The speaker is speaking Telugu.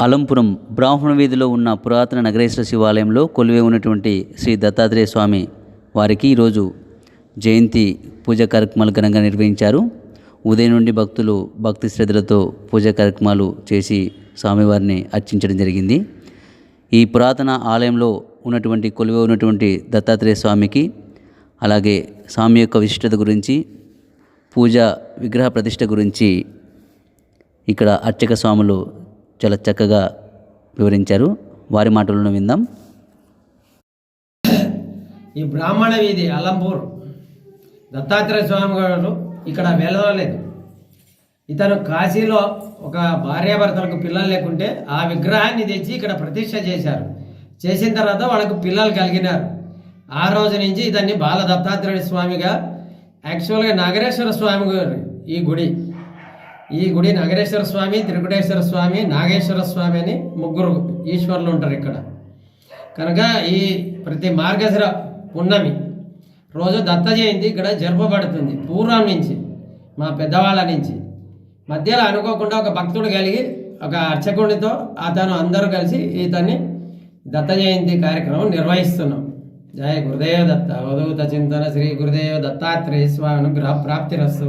అలంపురం బ్రాహ్మణ వీధిలో ఉన్న పురాతన నగరేశ్వర శివాలయంలో కొలువే ఉన్నటువంటి శ్రీ దత్తాత్రేయ స్వామి వారికి ఈరోజు జయంతి పూజ కార్యక్రమాలు ఘనంగా నిర్వహించారు. ఉదయం నుండి భక్తులు భక్తి శ్రద్ధలతో పూజ కార్యక్రమాలు చేసి స్వామివారిని అర్చించడం జరిగింది. ఈ పురాతన ఆలయంలో ఉన్నటువంటి కొలువే ఉన్నటువంటి దత్తాత్రేయ స్వామికి అలాగే స్వామి యొక్క విశిష్టత గురించి పూజ విగ్రహ ప్రతిష్ట గురించి ఇక్కడ అర్చక స్వాములు చాలా చక్కగా వివరించారు. వారి మాటలను విందాం. ఈ బ్రాహ్మణ వీధి అల్లంపూర్ దత్తాత్రేయ స్వామి గారు ఇక్కడ వెళ్ళలేదు ఇతను కాశీలో ఒక భార్యాభర్తలకు పిల్లలు లేకుంటే ఆ విగ్రహాన్ని తెచ్చి ఇక్కడ ప్రతిష్ట చేశారు. చేసిన తర్వాత వాళ్ళకు పిల్లలు కలిగినారు. ఆ రోజు నుంచి ఇతన్ని బాల దత్తాత్రేయ స్వామిగా యాక్చువల్గా నాగరేశ్వర స్వామి గారు ఈ గుడి ఈ గుడి నగరేశ్వర స్వామి త్రికుటేశ్వర స్వామి నాగేశ్వర స్వామి అని ముగ్గురు ఈశ్వరులు ఉంటారు ఇక్కడ. కనుక ఈ ప్రతి మార్గశిర పున్నమి రోజు దత్త జయంతి ఇక్కడ జరపబడుతుంది పూర్వం నుంచి మా పెద్దవాళ్ళ నుంచి. మధ్యలో అనుకోకుండా ఒక భక్తుడు కలిగి ఒక అర్చకుడితో అతను అందరూ కలిసి ఇతన్ని దత్త జయంతి కార్యక్రమం నిర్వహిస్తున్నాం. జయ గురుదేవ దత్త అవధూత చింతన శ్రీ గురుదేవ దత్తాత్రేయ స్వామి అనుగ్రహ ప్రాప్తిరస్సు